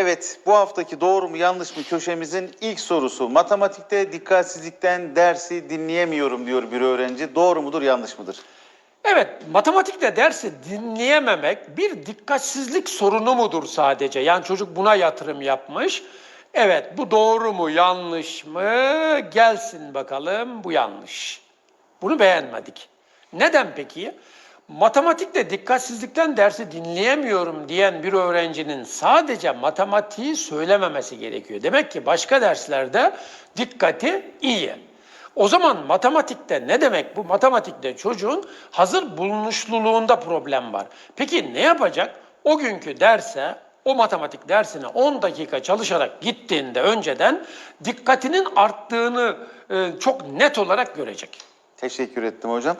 Evet, bu haftaki doğru mu yanlış mı köşemizin ilk sorusu. Matematikte dikkatsizlikten dersi dinleyemiyorum diyor bir öğrenci. Doğru mudur, yanlış mıdır? Evet, matematikte dersi dinleyememek bir dikkatsizlik sorunu mudur sadece? Yani çocuk buna yatırım yapmış. Evet, bu doğru mu, yanlış mı? Gelsin bakalım, bu yanlış. Bunu beğenmedik. Neden peki? Matematikte dikkatsizlikten dersi dinleyemiyorum diyen bir öğrencinin sadece matematiği söylememesi gerekiyor. Demek ki başka derslerde dikkati iyi. O zaman matematikte ne demek bu? Matematikte çocuğun hazır bulunuşluluğunda problem var. Peki ne yapacak? O günkü derse, o matematik dersine 10 dakika çalışarak gittiğinde önceden dikkatinin arttığını e, çok net olarak görecek. Teşekkür ettim hocam.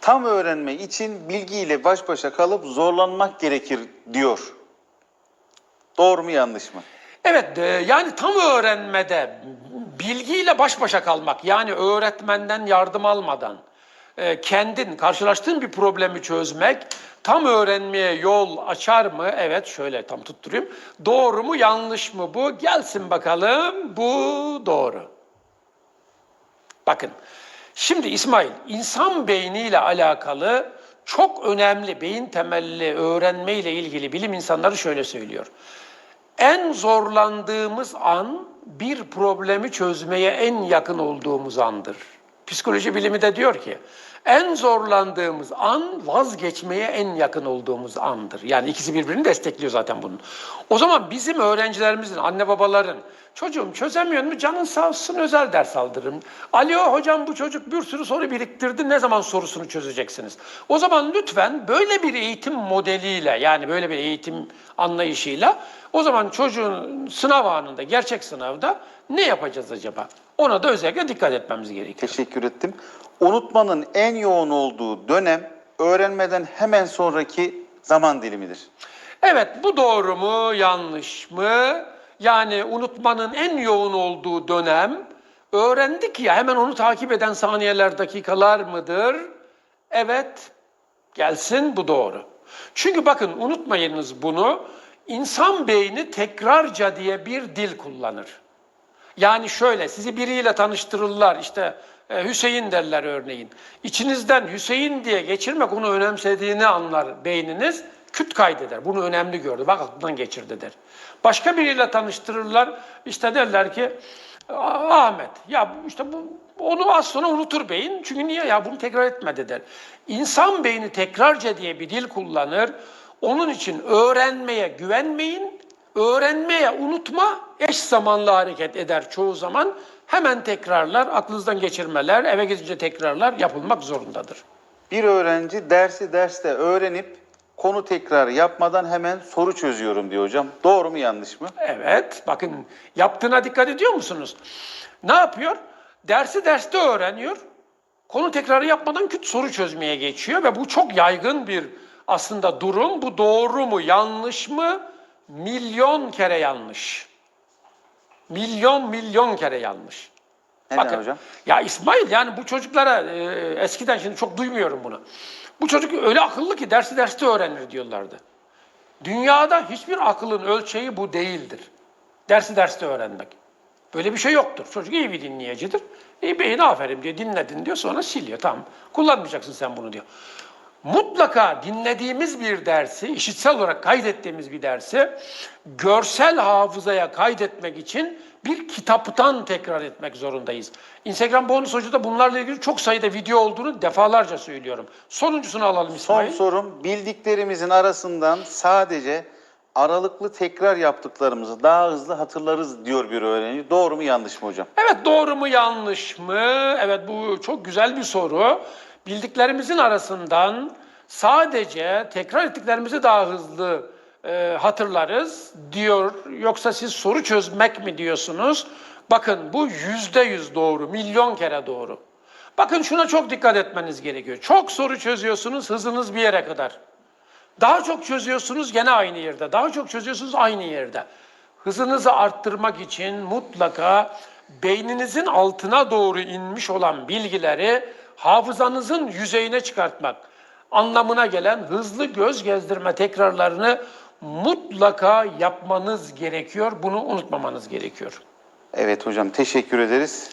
Tam öğrenme için bilgiyle baş başa kalıp zorlanmak gerekir diyor. Doğru mu yanlış mı? Evet, e, yani tam öğrenmede bilgiyle baş başa kalmak, yani öğretmenden yardım almadan e, kendin karşılaştığın bir problemi çözmek tam öğrenmeye yol açar mı? Evet, şöyle tam tutturayım. Doğru mu, yanlış mı bu? Gelsin bakalım. Bu doğru. Bakın, şimdi İsmail, insan beyniyle alakalı çok önemli beyin temelli öğrenme ile ilgili bilim insanları şöyle söylüyor. En zorlandığımız an bir problemi çözmeye en yakın olduğumuz andır. Psikoloji bilimi de diyor ki en zorlandığımız an vazgeçmeye en yakın olduğumuz andır. Yani ikisi birbirini destekliyor zaten bunun. O zaman bizim öğrencilerimizin, anne babaların çocuğum çözemiyor mu canın sağ olsun özel ders aldırırım. Alo hocam bu çocuk bir sürü soru biriktirdi ne zaman sorusunu çözeceksiniz? O zaman lütfen böyle bir eğitim modeliyle yani böyle bir eğitim anlayışıyla o zaman çocuğun sınav anında, gerçek sınavda ne yapacağız acaba? Ona da özellikle dikkat etmemiz gerekiyor. Teşekkür ettim. Unutmanın en yoğun olduğu dönem öğrenmeden hemen sonraki zaman dilimidir. Evet, bu doğru mu, yanlış mı? Yani unutmanın en yoğun olduğu dönem, öğrendik ya hemen onu takip eden saniyeler, dakikalar mıdır? Evet, gelsin bu doğru. Çünkü bakın unutmayınız bunu, insan beyni tekrarca diye bir dil kullanır. Yani şöyle sizi biriyle tanıştırırlar işte e, Hüseyin derler örneğin. İçinizden Hüseyin diye geçirmek onu önemsediğini anlar beyniniz. Küt kaydeder. Bunu önemli gördü. Bak aklından geçirdi der. Başka biriyle tanıştırırlar. işte derler ki "Aa, Ahmet ya işte bu onu az sonra unutur beyin. Çünkü niye ya bunu tekrar etmedi der. İnsan beyni tekrarca diye bir dil kullanır. Onun için öğrenmeye güvenmeyin. Öğrenmeye unutma eş zamanlı hareket eder çoğu zaman. Hemen tekrarlar, aklınızdan geçirmeler, eve gidince tekrarlar yapılmak zorundadır. Bir öğrenci dersi derste öğrenip konu tekrar yapmadan hemen soru çözüyorum diyor hocam. Doğru mu yanlış mı? Evet, bakın yaptığına dikkat ediyor musunuz? Ne yapıyor? Dersi derste öğreniyor. Konu tekrarı yapmadan küt soru çözmeye geçiyor ve bu çok yaygın bir aslında durum. Bu doğru mu, yanlış mı? Milyon kere yanlış. Milyon milyon kere yanlış. Neden hocam? Ya İsmail yani bu çocuklara e, eskiden şimdi çok duymuyorum bunu. Bu çocuk öyle akıllı ki dersi derste öğrenir diyorlardı. Dünyada hiçbir akılın ölçeği bu değildir. Dersi derste öğrenmek. Böyle bir şey yoktur. Çocuk iyi bir dinleyicidir. İyi beyin aferin diyor, dinledin diyor sonra siliyor. Tamam, kullanmayacaksın sen bunu diyor. Mutlaka dinlediğimiz bir dersi, işitsel olarak kaydettiğimiz bir dersi görsel hafızaya kaydetmek için bir kitaptan tekrar etmek zorundayız. Instagram bonus hoca da bunlarla ilgili çok sayıda video olduğunu defalarca söylüyorum. Sonuncusunu alalım Son İsmail. sorum bildiklerimizin arasından sadece aralıklı tekrar yaptıklarımızı daha hızlı hatırlarız diyor bir öğrenci. Doğru mu yanlış mı hocam? Evet doğru mu yanlış mı? Evet bu çok güzel bir soru. Bildiklerimizin arasından sadece tekrar ettiklerimizi daha hızlı e, hatırlarız diyor. Yoksa siz soru çözmek mi diyorsunuz? Bakın bu yüzde yüz doğru, milyon kere doğru. Bakın şuna çok dikkat etmeniz gerekiyor. Çok soru çözüyorsunuz, hızınız bir yere kadar. Daha çok çözüyorsunuz gene aynı yerde. Daha çok çözüyorsunuz aynı yerde. Hızınızı arttırmak için mutlaka beyninizin altına doğru inmiş olan bilgileri hafızanızın yüzeyine çıkartmak anlamına gelen hızlı göz gezdirme tekrarlarını mutlaka yapmanız gerekiyor. Bunu unutmamanız gerekiyor. Evet hocam teşekkür ederiz.